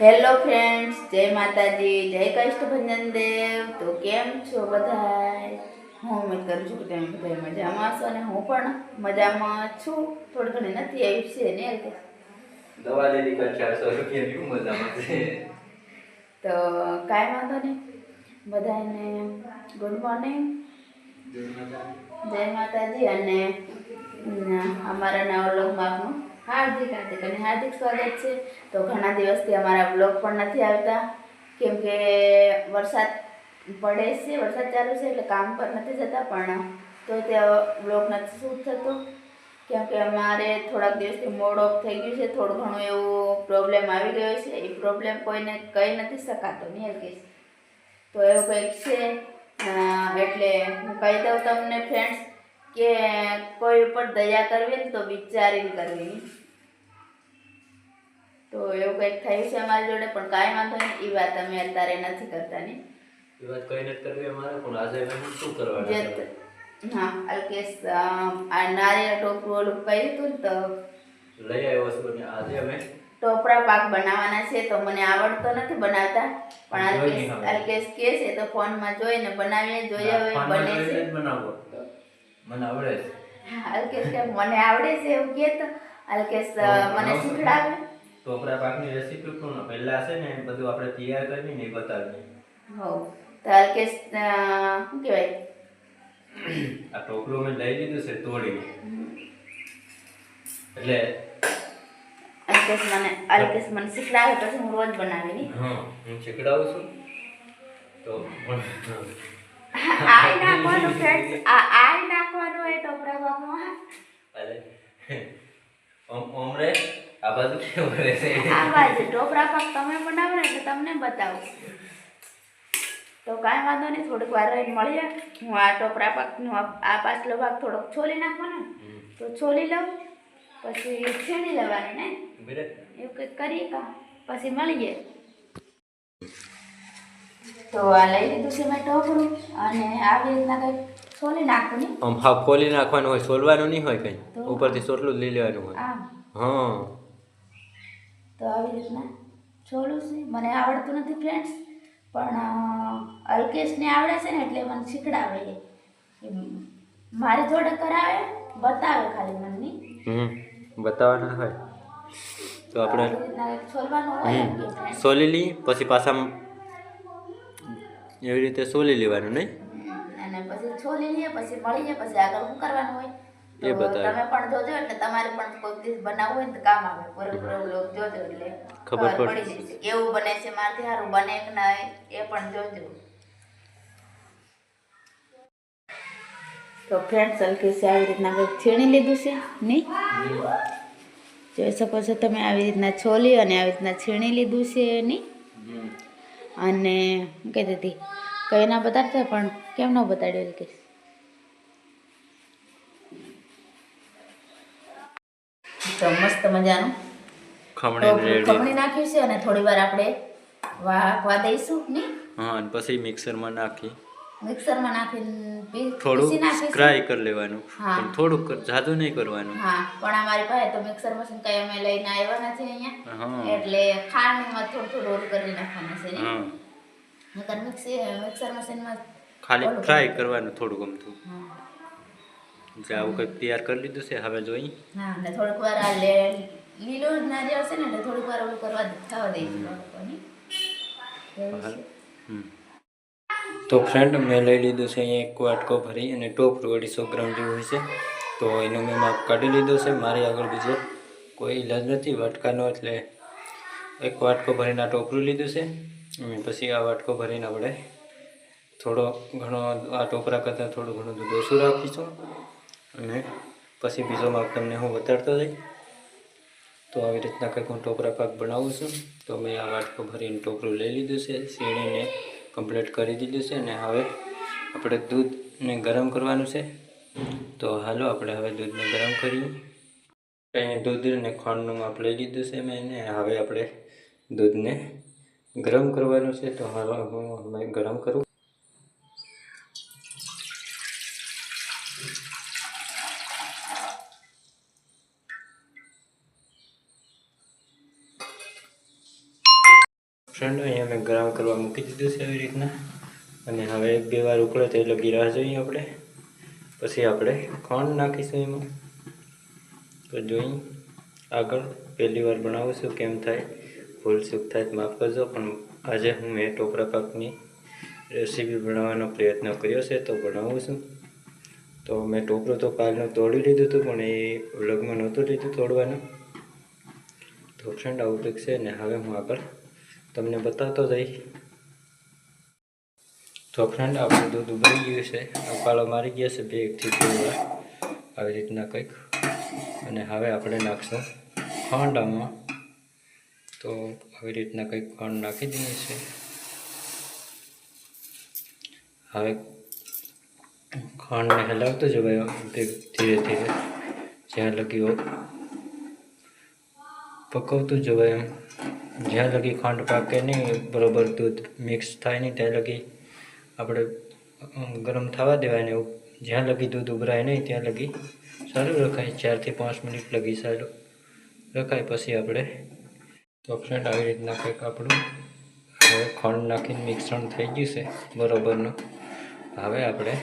Hello friends જય માતાજી જય કષ્ટભંજન દેવ તો કેમ છો બધા હું ઉમેદ કરું છું કે તમે બધા મજામાં છો અને હું પણ મજામાં છું. થોડી ઘણી નથી આવી છે ને દવા લીધી ચારસો રૂપિયા મજામાં છે? તો કાંઈ વાંધો નહીં. બધાને ગુડ મોર્નિંગ જય માતાજી અને અમારા નવા બ્લોગમાં આપનું હાર્દિક હાર્દિક અને હાર્દિક સ્વાગત છે. તો ઘણા દિવસથી અમારા વ્લોગ પણ નથી આવતા. કેમ કે વરસાદ પડે છે, વરસાદ ચાલુ છે એટલે કામ પર નથી જતા, પણ તો તે વ્લોગ નથી શૂટ થતો. કેમ કે અમારે થોડાક દિવસથી મોડ ઓફ થઈ ગયું છે, થોડું ઘણું એવું પ્રોબ્લેમ આવી ગયો છે. એ પ્રોબ્લેમ કોઈને કહી નથી શકાતો નહીં હરકીશ તો એવું કંઈક છે. એટલે હું કહી દઉં તમને ફ્રેન્ડ્સ કે કોઈ ઉપર દયા કરવી ને તો વિચારીને કરવી. તો એવું કંઈક થયું છે અમારી જોડે પણ કાંઈ વાંધો નહીં એ વાત અમે અત્યારે નથી કરતા ને. એ વાત કઈ નથી કરવી અમારે પણ આજે અમે શું કરવાનું હા અલ્કેશ આ નારિયેળ ટોપરું ઓલું કર્યું હતું તો. લઈ આવ્યો છું અને આજે અમે ટોપરા પાક બનાવવાના છે તો મને આવડતો નથી બનાવતા. પણ અલ્કેશ કે અલ્કેશ કહે છે તો ફોનમાં જોઈને બનાવીએ જોઈએ બને છે. મને આવડે છે. અલ્કેશ કે મને આવડે છે એવું કે તો અલ્કેશ મને. શીખડાવે. ટોપરા પાકની રેસીપી પણ પહેલા છે ને બધું આપણે તૈયાર કરીને ને બતાવીએ. હો તો અલ્કેશ શું કહેવાય? આ ટોપરું મેં લઈ લીધું છે તોડીને. એટલે અલ્કેશ મને અલ્કેશ મને શીખડાવે પછી હું રોજ બનાવી હા હું શીખડાવું છું. તો આઈ નાખવાનું ફ્રેન્ડ્સ આ આઈ નાખવાનું એ ટોપરા પાકમાં અરે ઓમ ઓમ રે આ બાજુ કેવું છે? આ બાજુ ટોપરા પાક તમે બનાવો એટલે તમને બતાવું. તો કાંઈ વાંધો નહીં થોડીક વાર રહીને મળીએ. હું આ ટોપરા પાકનો આ- આ પાછલો ભાગ થોડોક છોલી નાખવાનો. તો છોલી લઉં પછી છેડી લેવાની ને? એવું કંઈક કરીએ કા? પછી મળીએ. તો આ લઈ લીધું છે મેં ટોપરું અને આવી રીતના કંઈક છોલી નાખવાની આમ હા ખોલી નાખવાનું હોય સોલવાનું નહીં હોય કંઈ? ઉપરથી સોટલું જ લઈ લેવાનું હોય. હા. તો આવી રીતના છોલું છે. મને આવડતું નથી ફ્રેન્ડ્સ પણ અલ્કેશને આવડે છે ને એટલે મને શીખડાવે એ. મારી જોડે કરાવે બતાવે ખાલી મને નહીં હમ બતાવવાના હોય. તો આપણે આવી છોલવાનું હોય. સોલી લઈ પછી પાછા એવી રીતે સોલી લેવાનું નહીં? અને પછી છોલી લઈએ પછી મળીએ પછી આગળ શું કરવાનું હોય? એ બતાવે. તમે પણ જોજો એટલે તમારે પણ કોઈ દિવસ બનાવવું હોય તો કામ આવે. પૂરેપૂરો vlog જોજો એટલે. ખબર ખબર પડી જશે કેવું બને છે મારાથી સારું બને કે ના એ પણ જોજો. તો ફ્રેન્ડ્સ અલ્કેશે આવી રીતના કંઈક છીણી લીધું છે નહીં? જોઈ શકો છો તમે આવી રીતના છોલી અને આવી રીતના છીણી લીધું છે નહીં? અને શું કહેતી હતી કઈ ના બતાડશે પણ કેમ ન બતાડ્યો કે તો મસ્ત મજાનું. ખમણી ટોપરું રેડી ખમણી નાખ્યું છે અને થોડી વાર આપણે વાગવા દઈશું ને હા અને પછી મિક્સરમાં નાખી. મિક્સરમાં નાખીને થોડું ફ્રાય કરી લેવાનું. પણ થોડુંક જાદુ નહીં કરવાનું. હા પણ અમારી પાસે તો મિક્સર મશીન કઈ અમે લઈને આવ્યા નથી અહીંયા. એટલે ખાંડમાં થોડું થોડું કરી નાખવાનું છે નકર મિક્સી મિક્સર મશીનમાં ખાલી ફ્રાય કરવાનું થોડું ગમતું. જે આવું કંઈક તૈયાર કરી લીધું છે હવે જોઈ. હા અને થોડીક વાર આ લે લીલું નારિયેળ છે ને એટલે થોડીક વાર ઓલું કરવા થવા છે. હમ. તો ફ્રેન્ડ મેં લઈ લીધું છે અહીંયા એક વાટકો ભરી અને ટોપ અઢીસો ગ્રામ જેવું હોય છે. તો એનું મેં માપ કાઢી લીધો છે. મારી આગળ બીજો કોઈ ઇલાજ નથી. વાટકાનો એટલે એક વાટકો ભરીને આ ટોપરું લીધું છે. અને પછી આ વાટકો ભરીને આપણે થોડો ઘણો આ ટોપરા કરતાં થોડું ઘણું દૂધ ઓછું રાખીશું. અને પછી બીજો માપ તમને હું બતાડતો જઈ તો આવી રીતના કંઈક હું ટોપરા પાક બનાવું છું. તો મેં આ વાટકો ભરીને ટોપરું લઈ લીધું છે. સીણીને કમ્પ્લીટ કરી દીધું છે અને હવે આપણે દૂધને ગરમ કરવાનું છે. તો હાલો આપણે હવે દૂધને ગરમ કરીએ. અહીંયા દૂધ અને ખાંડનું માપ લઈ લીધું છે મેં અને હવે આપણે દૂધને ગરમ કરવાનું છે. તો હાલો, હું ગરમ કરું. ફ્રેન્ડ અહીંયા મેં ગરમ કરવા મૂકી દીધું છે એવી રીતના. અને હવે એક બે વાર ઉકળે તો એટલે ગીરા જોઈએ આપણે. પછી આપણે ખાંડ નાખીશું એમાં. તો જોઈ, આગળ પહેલી વાર બનાવું છું કેમ થાય, ભૂલ ચૂક થાય માફ કરજો, પણ આજે હું મેં ટોપરા પાકની રેસીપી બનાવવાનો પ્રયત્ન કર્યો છે તો બનાવું છું. તો મેં ટોપરું તો કાલનું તોડી લીધું હતું, પણ એ વ્લોગમાં નહોતું લીધું તોડવાનું. તો ફ્રેન્ડ આવું છે ને હવે હું આગળ તમને બતાવતો જઈશ. તો ફ્રેન્ડ આપણું દૂધ ઉભરી ગયું છે. ઉકાળો મારી ગયા છે બે એકથી ત્રણ આવી રીતના કંઈક. અને હવે આપણે નાખશું ખાંડામાં. તો આવી રીતના કંઈક ખાંડ નાખી દઈએ છે હવે ખાંડને હલાવતો જવાય ધીરે ધીરે. જ્યાં લગી પકવતું જવાય એમ. જ્યાં લગી ખાંડ પાકે નહીં, બરોબર દૂધ મિક્સ થાય નહીં, ત્યાં લગી આપણે ગરમ થવા દેવાય ને જ્યાં લગી દૂધ ઉભરાય નહીં, ત્યાં લગી સારું રખાય. ચારથી પાંચ મિનિટ લગી સારું રખાય. પછી આપણે તો ફ્રેન્ડ આવી રીતના કંઈક આપણું, હવે ખાંડ નાખીને મિશ્રણ થઈ ગયું છે બરોબરનું. હવે આપણે